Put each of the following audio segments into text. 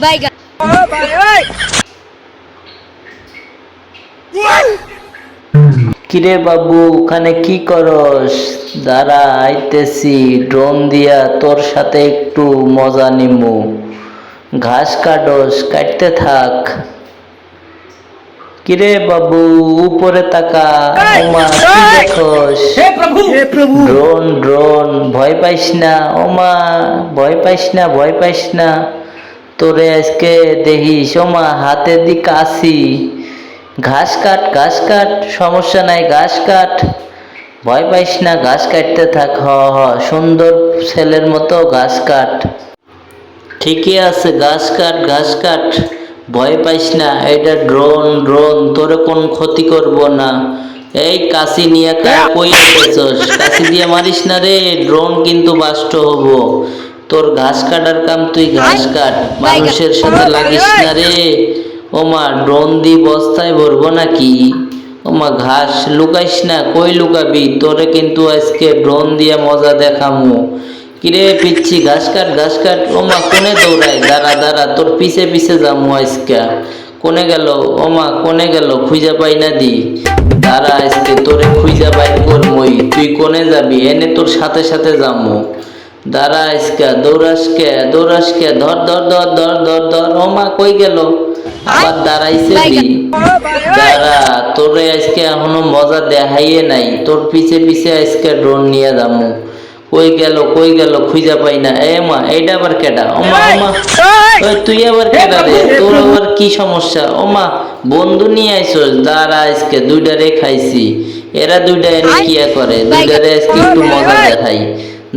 বাইগান কিরে বাবু ওখানে কি করস? দাঁড়া আইতেছি। ড্রোন দিয়া তোর সাথে একটু মজা নিমু। ঘাস কাটস কাটতে থাক। কিরে বাবু উপরে তাকা। ওমা কি দেখোস? ড্রোন ড্রোন ভয় পাইস না। ওমা ভয় পাইস না ভয় পাইস না। তোরে আজকে দেখিস ওমা হাতের দিকে আসি। ঘাস কাট ঘাস কাট, সমস্যা নাই, ঘাস কাট। ভয় পাইস না, ঘাস কাটতে থাক, হ হ, সুন্দর ছেলের মতো ঘাস কাট। ঠিকই আছে, ঘাস কাট ঘাস কাট, ভয় পাইস না, এটা ড্রোন ড্রোন, তোরে কোন ক্ষতি করব না। এই কাশি নিয়ে কই কাশি দিয়ে মারিস না রে, ড্রোন কিন্তু বাষ্ট হব। তোর ঘাস কাটার কাম তুই ঘাস কাট। মানুষের সাথে লাগিস না রে। ওমা ড্রোন দি বস্তায় ভরবো নাকি? ওমা ঘাস লুকাইস না কই লুকাবি? তোরে কিন্তু আজকে ড্রোন দিয়ে মজা দেখামু। কিরে পিচ্ছি ঘাস কাট ঘাস কাট। ওমা কোনে দৌড়ায়? দাঁড়া দাঁড়া তোর পিছে পিছে যামু আজকে। কোনে গেল? ওমা কোনে গেল? খুঁজা পাই না দি। দাঁড়া আজকে তোরে খুঁজা পাই করমই। তুই কোনে যাবি? এনে তোর সাথে সাথে যামু। দাঁড়া আজকে দৌড়াস কে দৌড়াস ধর ধর ধর ধর ধর ধর ওমা কই গেল? আবার দাঁড়াইছে দাঁড়া তোরে আজকে এখনও মজা দেখাইয়ে নাই। তোর পিছে পিছে আজকে ড্রোন নিয়ে যামু। কই গেল কই গেল খুঁজা পাই না। এ মা এইটা আবার কেডা? ওমা ওমা ওই তুই আবার রে? তোর আবার কি সমস্যা? ওমা বন্ধু নিয়ে আইছস দাঁড়া আজকে দুইটা রে খাইছি। এরা দুইটা এনে কি করে? দুইটা রে আজকে একটু মজা দেখাই।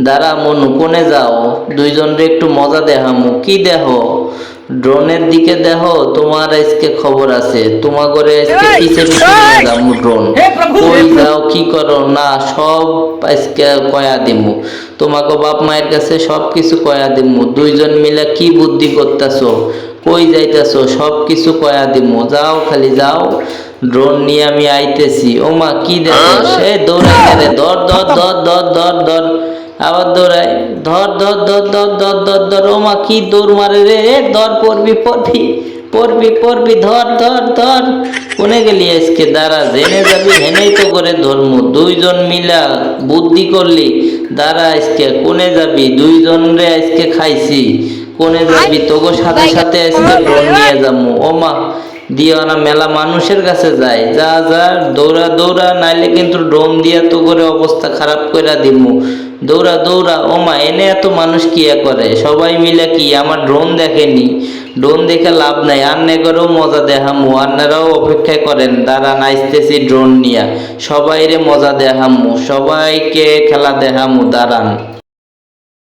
দাঁড়া মনু কোনে যাও? দুইজন রে একটু মজা দেখামু। কি দেখো? ড্রোনের দিকে দেখো তোমার আজকে খবর আছে। তোমার ঘরে আজকে পিছে পিছে ড্রোন? কই যাও কি করো? না সব আজকে কয়া দিমু। তোমাকে বাপ মায়ের কাছে সব কিছু কয়া দিমু। দুইজন মিলে কি বুদ্ধি করতেছো? কই যাইতেছো? সব কিছু কয়া দিমু। যাও খালি যাও। ড্রোন নিয়ে আমি আইতেছি। ওমা কি দেখো? সে দৌড়াই ধর ধর ধর ধর ধর ধর আবার দৌড়াই ধর ধর ধর ধর ধর ধর ধর ওমা কি দৌড় মারে রে? ধর পড়বি পড়বি পড়বি পড়বি ধর ধর ধর। কোনে গেলি আজকে? দাঁড়া জেনে যাবি হেনেই তো করে ধর্ম। দুইজন মিলা বুদ্ধি করলি। দাঁড়া আজকে কোনে যাবি? দুইজন রে আজকে খাইছি। কোনে যাবি? তোগো সাথে সাথে আজকে নিয়ে যাব। ওমা দিওয়ানা মেলা মানুষের কাছে যায়। যা যা দৌড়া দৌড়া, নাইলে কিন্তু ড্রোন দিয়া তো করে অবস্থা খারাপ করে দিমু। দৌড়া দৌড়া, ও মা, এনে এত মানুষ কি এ করে? সবাই মিলে কি? আমার ড্রোন দেখেনি। ড্রোন দেখে লাভ নাই। আন্নে করেও মজা দেখামু। আন্নারাও অপেক্ষা করেন তারা নাচতেছি ড্রোন নিয়া। সবাইরে মজা দেখামু। সবাইকে খেলা দেখামু। দাঁড়ান।